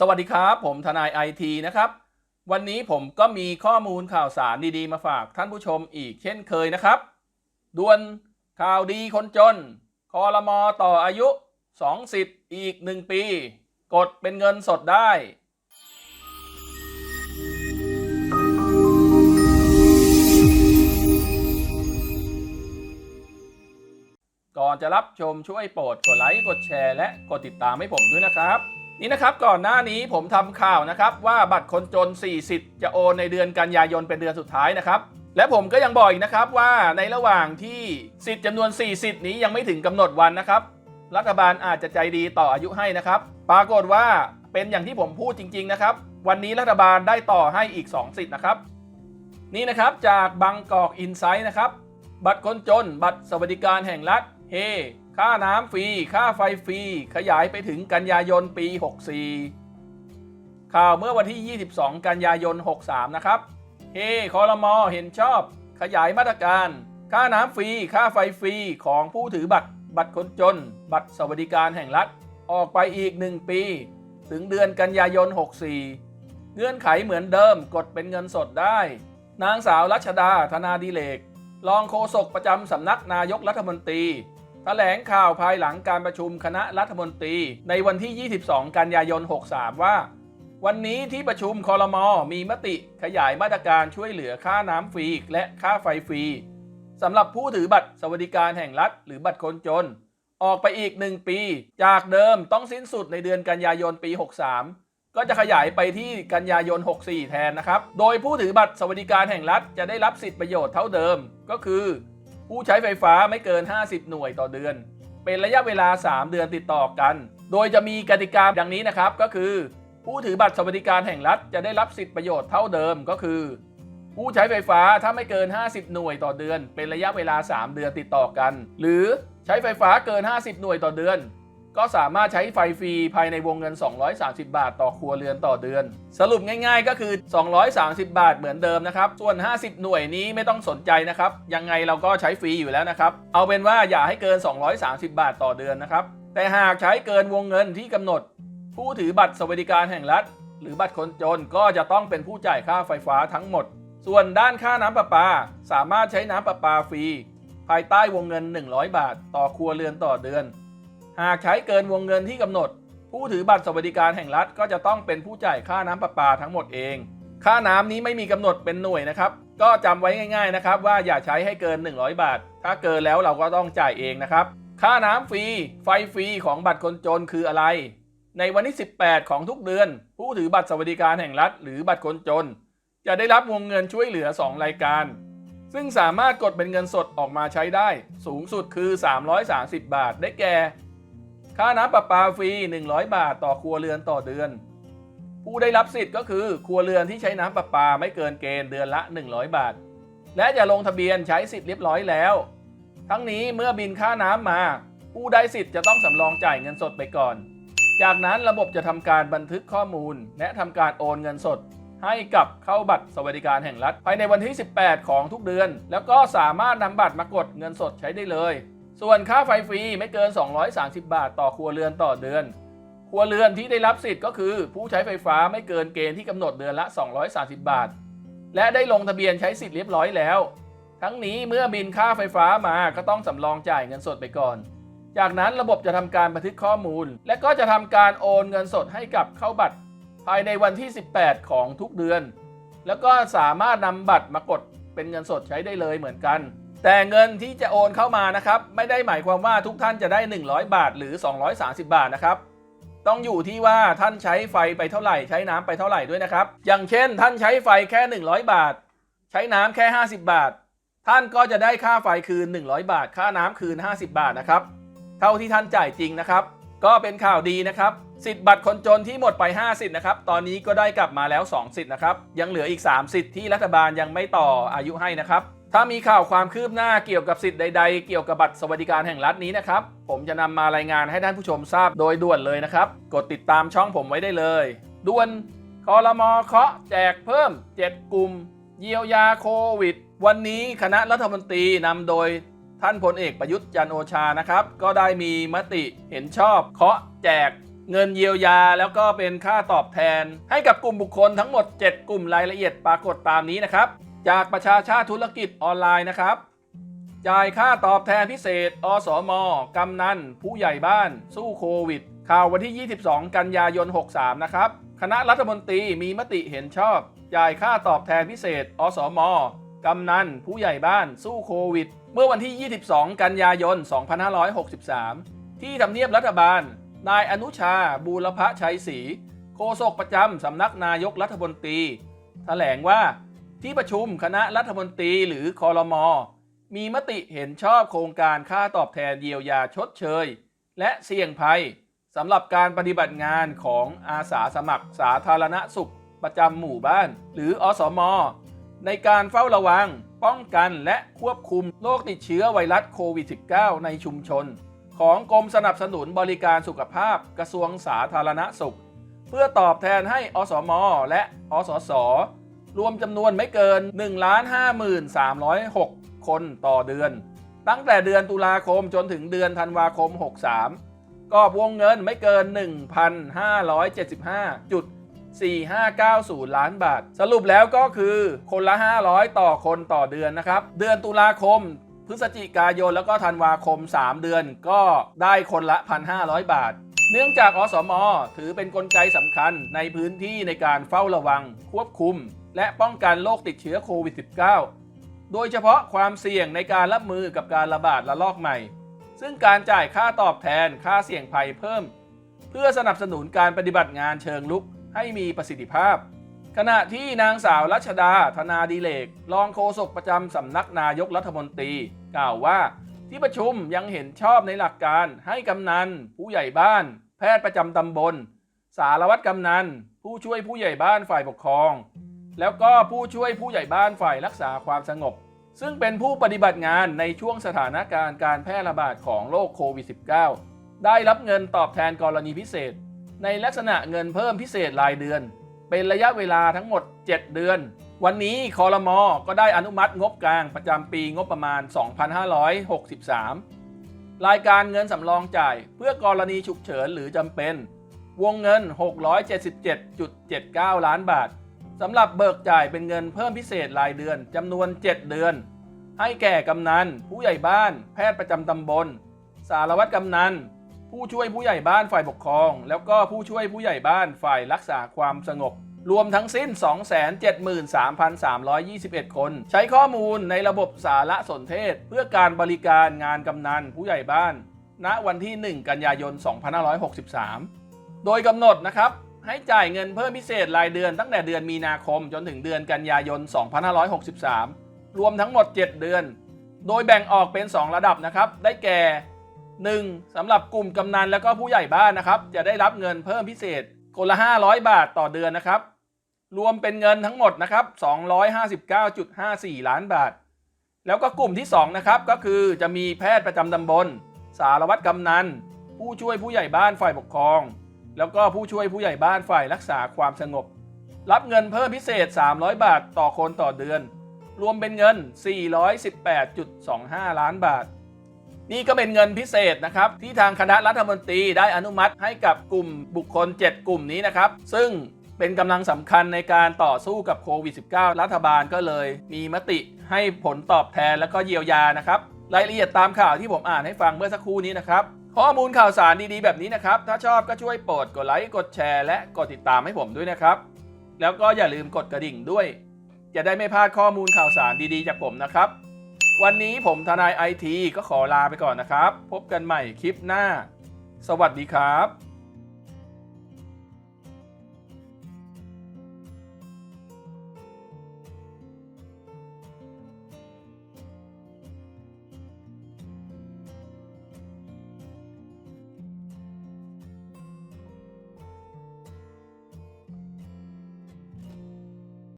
สวัสดีครับ ผมทนายไอทีนะครับ วันนี้ผมก็มีข้อมูลข่าวสารดีๆ มาฝากท่านผู้ชมอีกเช่นเคยนะครับด่วนข่าวดีคนจนคอรมอต่ออายุ 2 สิทธิ์อีก 1 ปี กดเป็นเงินสดได้ ก่อนจะรับชมช่วยโปรดกดไลค์กดแชร์และกดติดตามให้ผมด้วยนะครับ นี่นะครับก่อนหน้านี้ผมทำข่าวนะครับว่าบัตรคนจน4สิทธ์จะโอนในเดือนกันยายนเป็นเดือนสุดท้ายนะครับ และผมก็ยังบอกอีกนะครับว่าในระหว่างที่สิทธิ์จำนวน4สิทธ์นี้ยังไม่ถึงกำหนดวันนะครับ รัฐบาลอาจจะใจดีต่ออายุให้นะครับ ปรากฏว่าเป็นอย่างที่ผมพูดจริง ๆ นะครับ วันนี้รัฐบาลได้ต่อให้อีก 2 สิทธิ์นะครับ นี่นะครับจากบางกอกอินไซต์นะครับ บัตรคนจน บัตรสวัสดิการแห่งรัฐ เฮ ค่าน้ำฟรี ค่าไฟฟรี ขยายไปถึงกันยายนปี 64 ข่าวเมื่อวันที่ 22 กันยายน 63 นะครับ เฮ คอรมอเห็นชอบ ขยายมาตรการ ค่าน้ำฟรี ค่าไฟฟรี ของผู้ถือบัตร บัตรคนจน บัตรสวัสดิการแห่งรัฐ ออกไปอีก 1 ปี ถึงเดือนกันยายน 64 เงื่อนไขเหมือนเดิม กดเป็นเงินสดได้ นางสาวรัชดา ธนาดิเลกรองโฆษกประจำสำนักนายกรัฐมนตรี แถลงข่าวภายหลังการประชุมคณะรัฐมนตรี ในวันที่ 22 กันยายน 63 ว่า วันนี้ที่ประชุมคอรมอมีมติขยายมาตรการช่วยเหลือค่าน้ำฟรีและค่าไฟฟรีสำหรับผู้ถือบัตรสวัสดิการแห่งรัฐ หรือบัตรคนจน ออกไปอีก 1 ปี จากเดิมต้องสิ้นสุดในเดือนกันยายนปี 63ก็จะขยายไปที่กันยายน 64 แทนนะครับ โดยผู้ถือบัตรสวัสดิการแห่งรัฐจะได้รับสิทธิประโยชน์เท่าเดิม ก็คือ ผู้ใช้ไฟฟ้าไม่เกิน 50 หน่วยต่อเดือน เป็นระยะเวลา 3 เดือนติดต่อกัน โดยจะมีกติกาดังนี้นะครับก็คือ ผู้ถือบัตรสวัสดิการแห่งรัฐจะได้รับสิทธิประโยชน์เท่าเดิมก็คือ ผู้ใช้ไฟฟ้าถ้าไม่เกิน 50 หน่วยต่อเดือน เป็นระยะเวลา 3 เดือนติดต่อกัน หรือใช้ไฟฟ้าเกิน 50 หน่วยต่อเดือน ก็สามารถใช้ไฟฟรีภายในวงเงิน 230 บาท ต่อครัวเรือนต่อเดือน สรุปง่ายๆ ก็คือ 230 บาทเหมือนเดิมนะครับ ส่วน 50 หน่วยนี้ไม่ต้องสนใจนะครับ ยังไงเราก็ใช้ฟรีอยู่แล้วนะครับ เอาเป็นว่าอย่าให้เกิน 230 บาทต่อเดือนนะครับ แต่หากใช้เกินวงเงินที่กำหนด ผู้ถือบัตรสวัสดิการแห่งรัฐ หรือบัตรคนจนก็จะต้องเป็นผู้จ่ายค่าไฟฟ้าทั้งหมด ส่วนด้านค่าน้ำประปา สามารถใช้น้ำประปาฟรีภายใต้วงเงิน 100 บาท ต่อครัวเรือนต่อเดือน หากใช้เกินวงเงินที่กำหนด ผู้ถือบัตรสวัสดิการแห่งรัฐก็จะต้องเป็นผู้จ่ายค่าน้ำประปาทั้งหมดเอง ค่าน้ำนี้ไม่มีกำหนดเป็นหน่วยนะครับ ก็จำไว้ง่าย ๆนะครับ ว่าอย่าใช้ให้เกิน 100 บาท ถ้าเกินแล้วเราก็ต้องจ่ายเองนะครับ ค่าน้ำฟรี ไฟฟรีของบัตรคนจนคืออะไร ในวันที่ 18 ของทุกเดือน ผู้ถือบัตรสวัสดิการแห่งรัฐ หรือบัตรคนจน จะได้รับวงเงินช่วยเหลือ 2 รายการซึ่งสามารถกดเป็นเงินสดออกมาใช้ได้ สูงสุดคือ 330 บาท ได้แก่ ค่าน้ำประปาฟรี 100 บาทต่อครัวเรือนต่อเดือน ผู้ได้รับสิทธิ์ก็คือครัวเรือนที่ใช้น้ำประปาไม่เกินเกณฑ์เดือนละ 100 บาท และจะลงทะเบียนใช้สิทธิ์เรียบร้อยแล้ว ทั้งนี้เมื่อบินค่าน้ำมา ผู้ได้สิทธิ์จะต้องสำรองจ่ายเงินสดไปก่อน จากนั้นระบบจะทำการบันทึกข้อมูล และทำการโอนเงินสด ให้กับเข้าบัตรสวัสดิการแห่งรัฐภายในวันที่ 18 ของทุกเดือน แล้วก็สามารถนำบัตรมากดเงินสดใช้ได้เลย ส่วนค่าไฟฟรีไม่เกิน 230 บาท ต่อครัวเรือนต่อเดือน ครัวเรือนที่ได้รับสิทธิ์ก็คือ ผู้ใช้ไฟฟ้าไม่เกินเกณฑ์ที่กำหนดเดือนละ 230 บาท และได้ลงทะเบียนใช้สิทธิ์เรียบร้อยแล้ว ทั้งนี้เมื่อบินค่าไฟฟ้ามาก็ต้องสำรองจ่ายเงินสดไปก่อน จากนั้นระบบจะทำการบันทึกข้อมูล และก็จะทำการโอนเงินสดให้กับเข้าบัตร ภายในวันที่ 18 ของทุกเดือน แล้วก็สามารถนำบัตรมากดเป็นเงินสดใช้ได้เลยเหมือนกัน แต่เงินที่จะโอนเข้ามานะครับ ไม่ได้หมายความว่าทุกท่านจะได้ 100 บาทหรือ 230 บาทนะครับ ต้องอยู่ที่ว่าท่านใช้ไฟไปเท่าไหร่ ใช้น้ำไปเท่าไหร่ด้วยนะครับ อย่างเช่น ท่านใช้ไฟแค่ 100 บาท ใช้น้ำแค่ 50 บาท ท่านก็จะได้ค่าไฟคืน 100 บาท ค่าน้ำคืน 50 บาทนะครับ เท่าที่ท่านจ่ายจริงนะครับ ก็เป็นข่าวดีนะครับ สิทธิ์บัตรคนจนที่หมดไป 5 สิทธิ์นะครับ ตอนนี้ก็ได้กลับมาแล้ว 2 สิทธิ์นะครับ ยังเหลืออีก 3 สิทธิ์ที่รัฐบาลยังไม่ต่ออายุให้นะครับ ถ้ามีข่าวความคืบหน้าเกี่ยวกับสิทธิ์ใด ๆ เกี่ยวกับบัตรสวัสดิการแห่งรัฐนี้นะครับ ผมจะนำมารายงานให้ท่านผู้ชมทราบโดยด่วนเลยนะครับ กดติดตามช่องผมไว้ได้เลย ด่วนคอรมอเคาะแจกเพิ่ม 7 กลุ่ม เยียวยาโควิด วันนี้คณะรัฐมนตรีนำโดยท่านพลเอกประยุทธ์จันโอชานะครับ ก็ได้มีมติเห็นชอบเคาะแจกเงินเยียวยาแล้วก็เป็นค่าตอบแทน ให้กับกลุ่มบุคคลทั้งหมด 7 กลุ่มรายละเอียดปรากฏตามนี้นะครับ จากประชาชาติธุรกิจออนไลน์นะครับ จ่ายค่าตอบแทนพิเศษ อสม กำนัน ผู้ใหญ่บ้าน สู้โควิด ข่าววันที่ 22 กันยายน 63 นะครับ คณะรัฐมนตรีมีมติเห็นชอบ จ่ายค่าตอบแทนพิเศษ อสม กำนัน ผู้ใหญ่บ้าน สู้โควิด เมื่อวันที่ 22 กันยายน 2563 ที่ทำเนียบรัฐบาล นายอนุชา บูรพชัยศรี โฆษกประจำสำนักนายกรัฐมนตรี แถลงว่า ที่ประชุมคณะรัฐมนตรีหรือคอรมอมีมติเห็นชอบโครงการค่าตอบแทนเยียวยาชดเชย และเสี่ยงภัยสำหรับการปฏิบัติงานของอาสาสมัครสาธารณสุขประจำหมู่บ้าน หรืออสม ในการเฝ้าระวัง ป้องกันและควบคุมโรคติดเชื้อไวรัสโควิด -19 ในชุมชน ของกรมสนับสนุนบริการสุขภาพกระทรวงสาธารณสุข เพื่อตอบแทนให้อสม และอสส รวมจำนวนไม่เกิน 1,5306คนต่อเดือน ตั้งแต่เดือนตุลาคมจนถึงเดือนธันวาคม 63 ก็วงเงินไม่เกิน 1,575.4590 ล้านบาท สรุปแล้วก็คือคนละ 500 ต่อคนต่อเดือนนะครับ เดือนตุลาคมพฤศจิกายนแล้วก็ธันวาคม 3 เดือนก็ได้คนละ 1,500 บาท เนื่องจากอสม ถือเป็นนกลไกสำคัญในพื้นที่ในการเฝ้าระวังควบคุม และป้องกันโรคติดเชื้อโควิด -19 โดยเฉพาะความเสี่ยงในการรับมือกับการระบาดระลอกใหม่ ซึ่งการจ่ายค่าตอบแทนค่าเสี่ยงภัยเพิ่ม เพื่อสนับสนุนการปฏิบัติงานเชิงลุกให้มีประสิทธิภาพ ขณะที่นางสาวรัชดา ธนาดิเลก รองโฆษกประจำสำนักนายกรัฐมนตรี กล่าวว่าที่ประชุมยังเห็นชอบในหลักการให้กำนัน ผู้ใหญ่บ้าน แพทย์ประจำตำบล สารวัตรกำนัน ผู้ช่วยผู้ใหญ่บ้านฝ่ายปกครอง แล้วก็ผู้ช่วยผู้ใหญ่บ้านฝ่ายรักษาความสงบ ซึ่งเป็นผู้ปฏิบัติงานในช่วงสถานการณ์การแพร่ระบาดของโรคโควิด -19 ได้รับเงินตอบแทนกรณีพิเศษ ในลักษณะเงินเพิ่มพิเศษรายเดือน เป็นระยะเวลาทั้งหมด 7 เดือน วันนี้คอรมอก็ได้อนุมัติงบกลางประจำปีงบประมาณ 2563 รายการเงินสำรองจ่ายเพื่อกรณีฉุกเฉินหรือจำเป็น วงเงิน 677.79 ล้านบาท สำหรับเบิกจ่ายเป็นเงินเพิ่มพิเศษรายเดือนจำนวน 7 เดือน ให้แก่กำนัน ผู้ใหญ่บ้าน แพทย์ประจำตำบล สารวัตรกำนัน ผู้ช่วยผู้ใหญ่บ้านฝ่ายปกครอง แล้วก็ผู้ช่วยผู้ใหญ่บ้านฝ่ายรักษาความสงบ รวมทั้งสิ้น 273,321 คน ใช้ข้อมูลในระบบสารสนเทศ เพื่อการบริการงานกำนัน ผู้ใหญ่บ้าน ณวันที่ 1 กันยายน 2563 โดยกำหนดนะครับ ให้จ่ายเงินเพิ่มพิเศษรายเดือนตั้งแต่เดือนมีนาคมจนถึงเดือนกันยายน 2563 รวมทั้งหมด 7 เดือน โดยแบ่งออกเป็น 2 ระดับนะครับ ได้แก่ 1. สำหรับกลุ่มกำนันและก็ผู้ใหญ่บ้านนะครับ จะได้รับเงินเพิ่มพิเศษคนละ 500 บาทต่อเดือนนะครับ รวมเป็นเงินทั้งหมดนะครับ 259.54 ล้านบาท แล้วก็กลุ่มที่ 2 นะครับ ก็คือจะมีแพทย์ประจำตำบล สารวัตรกำนัน ผู้ช่วยผู้ใหญ่บ้านฝ่ายปกครอง แล้วก็ผู้ช่วยผู้ใหญ่บ้านฝ่ายรักษาความสงบ รับเงินเพิ่มพิเศษ 300 บาทต่อคนต่อเดือน รวมเป็นเงิน 418.25 ล้านบาท นี่ก็เป็นเงินพิเศษนะครับ ที่ทางคณะรัฐมนตรีได้อนุมัติให้กับกลุ่มบุคคล 7 กลุ่มนี้นะครับ ซึ่งเป็นกำลังสำคัญในการต่อสู้กับโควิด -19 รัฐบาลก็เลย มีมติให้ผลตอบแทนแล้วก็เยียวยานะครับ รายละเอียดตามข่าวที่ผมอ่านให้ฟังเมื่อสักครู่นี้นะครับ ข้อมูลข่าวสารดีๆแบบนี้นะครับ ถ้าชอบก็ช่วยโปรดกดไลค์ กดแชร์ และกดติดตามให้ผมด้วยนะครับ แล้วก็อย่าลืมกดกระดิ่งด้วย จะได้ไม่พลาดข้อมูลข่าวสารดีๆจากผมนะครับ วันนี้ผมทนายไอทีก็ขอลาไปก่อนนะครับ พบกันใหม่คลิปหน้า สวัสดีครับ